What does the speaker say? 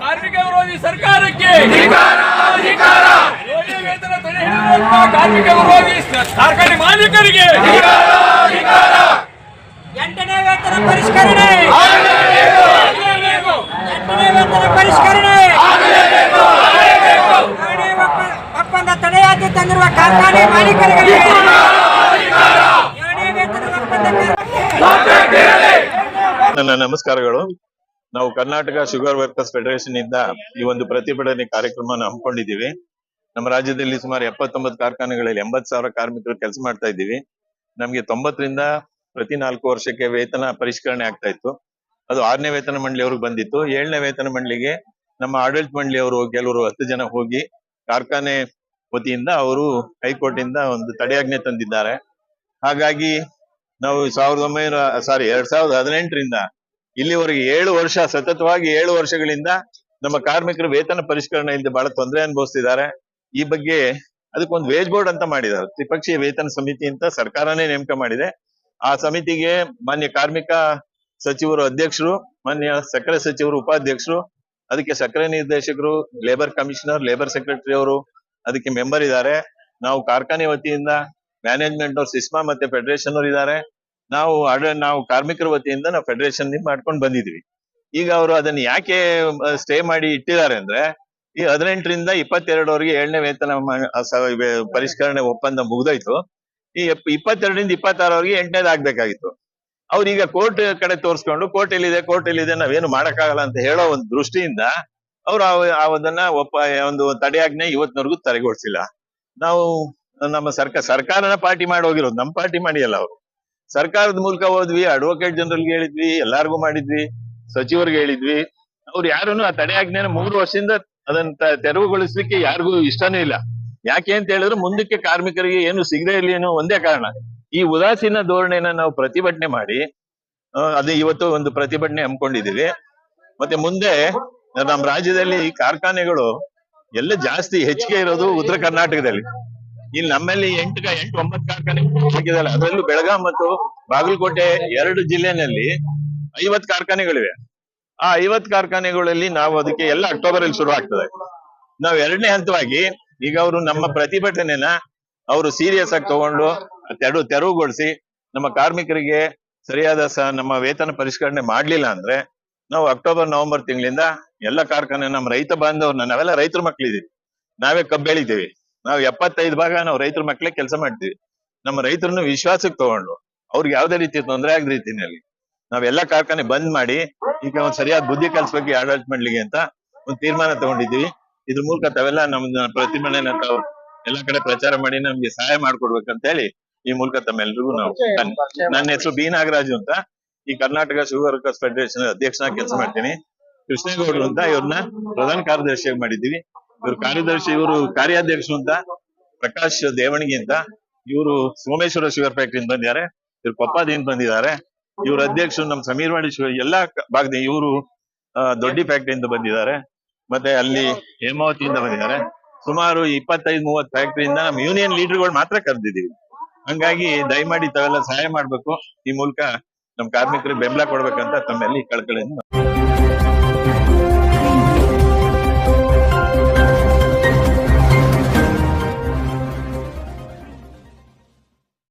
ಕಾರ್ಮಿಕ ವಿರೋಧಿ ಸರ್ಕಾರಕ್ಕೆ ಕಾರ್ಮಿಕ ವಿರೋಧಿ ಕಾರ್ಖಾನೆ ಮಾಲೀಕರಿಗೆ ಎಂಟನೇ ವೇತನ ಪರಿಷ್ಕರಣೆ. ಎಂಟನೇ ವೇತನ ಪರಿಷ್ಕರಣೆ. ಒಪ್ಪಂದ ತಡೆಯಾಗಿ ತಂದಿರುವ ಕಾರ್ಖಾನೆ ಮಾಲೀಕರಿಗೆ. ನನ್ನ ನಮಸ್ಕಾರಗಳು. ನಾವು ಕರ್ನಾಟಕ ಶುಗರ್ ವರ್ಕರ್ಸ್ ಫೆಡರೇಷನ್ ಇಂದ ಈ ಒಂದು ಪ್ರತಿಭಟನೆ ಕಾರ್ಯಕ್ರಮವನ್ನು ಹಮ್ಮಿಕೊಂಡಿದ್ದೀವಿ. ನಮ್ಮ ರಾಜ್ಯದಲ್ಲಿ ಸುಮಾರು ಎಪ್ಪತ್ತೊಂಬತ್ತು ಕಾರ್ಖಾನೆಗಳಲ್ಲಿ ಎಂಬತ್ತು ಸಾವಿರ ಕಾರ್ಮಿಕರು ಕೆಲಸ ಮಾಡ್ತಾ ಇದ್ದೀವಿ. ನಮಗೆ ತೊಂಬತ್ತರಿಂದ ಪ್ರತಿ ನಾಲ್ಕು ವರ್ಷಕ್ಕೆ ವೇತನ ಪರಿಷ್ಕರಣೆ ಆಗ್ತಾ ಇತ್ತು. ಅದು ಆರನೇ ವೇತನ ಮಂಡಳಿಯವ್ರಿಗೆ ಬಂದಿತ್ತು. ಏಳನೇ ವೇತನ ಮಂಡಳಿಗೆ ನಮ್ಮ ಆಡಳಿತ ಮಂಡಳಿಯವರು ಕೆಲವರು ಹತ್ತು ಜನ ಹೋಗಿ ಕಾರ್ಖಾನೆ ವತಿಯಿಂದ ಅವರು ಹೈಕೋರ್ಟ್ ಇಂದ ಒಂದು ತಡೆಯಾಜ್ಞೆ ತಂದಿದ್ದಾರೆ. ಹಾಗಾಗಿ ನಾವು ಸಾವಿರದ ಒಂಬೈನೂರ, ಸಾರಿ, ಎರಡ್ ಸಾವಿರದ ಹದಿನೆಂಟರಿಂದ ಇಲ್ಲಿವರೆಗೆ ಏಳು ವರ್ಷ, ಸತತವಾಗಿ ಏಳು ವರ್ಷಗಳಿಂದ ನಮ್ಮ ಕಾರ್ಮಿಕರು ವೇತನ ಪರಿಷ್ಕರಣೆ ಇಲ್ಲದೆ ಬಹಳ ತೊಂದರೆ ಅನುಭವಿಸ್ತಿದ್ದಾರೆ. ಈ ಬಗ್ಗೆ ಅದಕ್ಕೊಂದು ವೇಜ್ ಬೋರ್ಡ್ ಅಂತ ಮಾಡಿದ್ದಾರೆ. ತ್ರಿಪಕ್ಷೀಯ ವೇತನ ಸಮಿತಿ ಅಂತ ಸರ್ಕಾರನೇ ನೇಮಕ ಮಾಡಿದೆ. ಆ ಸಮಿತಿಗೆ ಮಾನ್ಯ ಕಾರ್ಮಿಕ ಸಚಿವರು ಅಧ್ಯಕ್ಷರು, ಮಾನ್ಯ ಸಕ್ಕರೆ ಸಚಿವರು, ಉಪಾಧ್ಯಕ್ಷರು, ಅದಕ್ಕೆ ಸಕ್ಕರೆ ನಿರ್ದೇಶಕರು ಲೇಬರ್ ಕಮಿಷನರ್ ಲೇಬರ್ ಸೆಕ್ರೆಟರಿ ಅವರು ಅದಕ್ಕೆ ಮೆಂಬರ್ ಇದ್ದಾರೆ. ನಾವು ಕಾರ್ಖಾನೆ ವತಿಯಿಂದ ಮ್ಯಾನೇಜ್ಮೆಂಟ್ ಅವ್ರು, ಸಿಸ್ಮಾ ಮತ್ತೆ ಫೆಡರೇಷನ್ ಅವರು ಇದ್ದಾರೆ. ನಾವು ನಾವು ಕಾರ್ಮಿಕರ ವತಿಯಿಂದ ನಾವು ಫೆಡರೇಷನ್ ಮಾಡ್ಕೊಂಡು ಬಂದಿದ್ವಿ. ಈಗ ಅವರು ಅದನ್ನ ಯಾಕೆ ಸ್ಟೇ ಮಾಡಿ ಇಟ್ಟಿದ್ದಾರೆ ಅಂದ್ರೆ, ಈ ಹದಿನೆಂಟರಿಂದ ಇಪ್ಪತ್ತೆರಡವರೆಗೆ ಏಳನೇ ವೇತನ ಪರಿಷ್ಕರಣೆ ಒಪ್ಪಂದ ಮುಗ್ದೋಯ್ತು. ಈ ಇಪ್ಪತ್ತೆರಡರಿಂದ ಇಪ್ಪತ್ತಾರವರೆಗೆ ಎಂಟನೇದು ಆಗ್ಬೇಕಾಗಿತ್ತು. ಈಗ ಕೋರ್ಟ್ ಕಡೆ ತೋರಿಸ್ಕೊಂಡು ಕೋರ್ಟ್ ಎಲ್ಲಿದೆ ಕೋರ್ಟ್ ಎಲ್ಲಿದೆ ನಾವೇನು ಮಾಡೋಕ್ಕಾಗಲ್ಲ ಅಂತ ಹೇಳೋ ಒಂದು ದೃಷ್ಟಿಯಿಂದ ಅವ್ರು ಅದನ್ನ ಒಪ್ಪ, ಒಂದು ತಡೆಯಾಜ್ಞೆ ಇವತ್ತಿನವರೆಗೂ ತಡೆಗೊಳಿಸಿಲ್ಲ ನಾವು ನಮ್ಮ ಸರ್ಕಾರ ಸರ್ಕಾರನ ಪಾರ್ಟಿ ಮಾಡಿ ಹೋಗಿರೋದು, ನಮ್ಮ ಪಾರ್ಟಿ ಮಾಡಿಯಲ್ಲ ಅವರು. ಸರ್ಕಾರದ ಮೂಲಕ ಹೋದ್ವಿ ಅಡ್ವೊಕೇಟ್ ಜನರಲ್ಗೆ ಹೇಳಿದ್ವಿ, ಎಲ್ಲಾರ್ಗು ಮಾಡಿದ್ವಿ, ಸಚಿವರಿಗೆ ಹೇಳಿದ್ವಿ. ಅವ್ರು ಯಾರನ್ನು ಆ ತಡೆ ತಡೆಯಾಜ್ಞೆನ ಮೂರು ವರ್ಷದಿಂದ ಅದನ್ನ ತೆರವುಗೊಳಿಸಲಿಕ್ಕೆ ಯಾರಿಗೂ ಇಷ್ಟನೂ ಇಲ್ಲ. ಯಾಕೆ ಅಂತ ಹೇಳಿದ್ರೆ ಮುಂದಕ್ಕೆ ಕಾರ್ಮಿಕರಿಗೆ ಏನು ಸಿಗದೇ ಇರಲಿ ಅನ್ನೋ ಒಂದೇ ಕಾರಣ. ಈ ಉದಾಸೀನ ಧೋರಣೆನ ನಾವು ಪ್ರತಿಭಟನೆ ಮಾಡಿ ಅದು ಇವತ್ತು ಒಂದು ಪ್ರತಿಭಟನೆ ಹಮ್ಮಿಕೊಂಡಿದೀವಿ ಮತ್ತೆ ಮುಂದೆ ನಮ್ಮ ರಾಜ್ಯದಲ್ಲಿ ಕಾರ್ಖಾನೆಗಳು ಎಲ್ಲ ಜಾಸ್ತಿ ಹೆಚ್ಚಿಗೆ ಇರೋದು ಉತ್ತರ ಕರ್ನಾಟಕದಲ್ಲಿ. ಇಲ್ಲಿ ನಮ್ಮಲ್ಲಿ ಎಂಟು ಎಂಟು ಒಂಬತ್ತು ಕಾರ್ಖಾನೆ ಹಾಕಿದಲ್ಲ ಅದರಲ್ಲೂ ಬೆಳಗಾಂ ಮತ್ತು ಬಾಗಲಕೋಟೆ ಎರಡು ಜಿಲ್ಲೆನಲ್ಲಿ ಐವತ್ ಕಾರ್ಖಾನೆಗಳಿವೆ. ಆ ಐವತ್ ಕಾರ್ಖಾನೆಗಳಲ್ಲಿ ನಾವು ಅದಕ್ಕೆ ಎಲ್ಲ ಅಕ್ಟೋಬರ್ ಅಲ್ಲಿ ಶುರು ಆಗ್ತದೆ. ನಾವು ಎರಡನೇ ಹಂತವಾಗಿ ಈಗ ಅವರು ನಮ್ಮ ಪ್ರತಿಭಟನೆನ ಅವರು ಸೀರಿಯಸ್ ಆಗಿ ತಗೊಂಡು ತೆರವು ತೆರವುಗೊಳಿಸಿ ನಮ್ಮ ಕಾರ್ಮಿಕರಿಗೆ ಸರಿಯಾದ ಸ, ನಮ್ಮ ವೇತನ ಪರಿಷ್ಕರಣೆ ಮಾಡ್ಲಿಲ್ಲ ಅಂದ್ರೆ ನಾವು ಅಕ್ಟೋಬರ್, ನವೆಂಬರ್ ತಿಂಗಳಿಂದ ಎಲ್ಲ ಕಾರ್ಖಾನೆ ನಮ್ಮ ರೈತ ಬಾಂಧವ್ರನ್ನ ನಾವೆಲ್ಲ ರೈತರ ಮಕ್ಳಿದೀವಿ ನಾವೇ ಕಬ್ಬು ಬೆಳಿತೀವಿ. ನಾವು ಎಪ್ಪತ್ತೈದು ಭಾಗ ನಾವು ರೈತರ ಮಕ್ಳೇ ಕೆಲಸ ಮಾಡ್ತೀವಿ. ನಮ್ಮ ರೈತರನ್ನು ವಿಶ್ವಾಸಕ್ಕೆ ತಗೊಂಡು ಅವ್ರಿಗೆ ಯಾವ್ದೇ ರೀತಿ ತೊಂದರೆ ಆಗದ ರೀತಿನಲ್ಲಿ. ನಾವೆಲ್ಲ ಕಾರ್ಖಾನೆ ಬಂದ್ ಮಾಡಿ ಈಗ ಒಂದ್ ಸರಿಯಾದ ಬುದ್ಧಿ ಕಲ್ಸ್ಬೇಕು ಆಡಳಿತ ಮಾಡ್ಲಿಕ್ಕೆ ಅಂತ ಒಂದು ತೀರ್ಮಾನ ತಗೊಂಡಿದ್ದೀವಿ. ಇದ್ರ ಮೂಲಕ ತಾವೆಲ್ಲ ನಮ್ಮ ಪ್ರತಿಭಟನೆ ತಾವು ಎಲ್ಲ ಕಡೆ ಪ್ರಚಾರ ಮಾಡಿ ನಮ್ಗೆ ಸಹಾಯ ಮಾಡ್ಕೊಡ್ಬೇಕಂತ ಹೇಳಿ ಈ ಮೂಲಕ ತಮ್ಮೆಲ್ರಿಗೂ ನಾವು ನನ್ನ ಹೆಸರು ಬಿ ನಾಗರಾಜು ಅಂತ. ಈ ಕರ್ನಾಟಕ ಶುಗರ್ ವರ್ಕರ್ಸ್ ಫೆಡರೇಷನ್ ಅಧ್ಯಕ್ಷನಾಗಿ ಕೆಲಸ ಮಾಡ್ತೀನಿ. ಕೃಷ್ಣೇಗೌಡರು ಅಂತ ಇವ್ರನ್ನ ಪ್ರಧಾನ ಕಾರ್ಯದರ್ಶಿಯಾಗಿ ಮಾಡಿದ್ದೀವಿ. ಇವ್ರ ಕಾರ್ಯದರ್ಶಿ, ಇವರು ಕಾರ್ಯಾಧ್ಯಕ್ಷ ಅಂತ, ಪ್ರಕಾಶ್ ದೇವಣಿಗೆ ಅಂತ, ಇವರು ಸೋಮೇಶ್ವರ ಶುಗರ್ ಫ್ಯಾಕ್ಟ್ರಿಯಿಂದ ಬಂದಿದ್ದಾರೆ, ಇವ್ರು ಕೊಪ್ಪದಿಂದ ಬಂದಿದ್ದಾರೆ, ಇವ್ರ ಅಧ್ಯಕ್ಷರು ನಮ್ಮ ಸಮೀರ್ವಾಡಿ ಶುಗರ್ ಎಲ್ಲಾ ಭಾಗದ ಇವರು ದೊಡ್ಡಿ ಫ್ಯಾಕ್ಟ್ರಿಯಿಂದ ಬಂದಿದ್ದಾರೆ, ಮತ್ತೆ ಅಲ್ಲಿ ಹೇಮಾವತಿಯಿಂದ ಬಂದಿದ್ದಾರೆ, ಸುಮಾರು ಇಪ್ಪತ್ತೈದು, ಮೂವತ್ತು ಫ್ಯಾಕ್ಟ್ರಿಯಿಂದ ನಮ್ಮ ಯೂನಿಯನ್ ಲೀಡರ್ಗಳು ಮಾತ್ರ ಕರೆದಿದ್ದೀವಿ. ಹಂಗಾಗಿ ದಯಮಾಡಿ ತಾವೆಲ್ಲ ಸಹಾಯ ಮಾಡ್ಬೇಕು, ಈ ಮೂಲಕ ನಮ್ಮ ಕಾರ್ಮಿಕರಿಗೆ ಬೆಂಬಲ ಕೊಡ್ಬೇಕಂತ ತಮ್ಮಲ್ಲಿ ಕಳ್ಕಳಿಯಿಂದ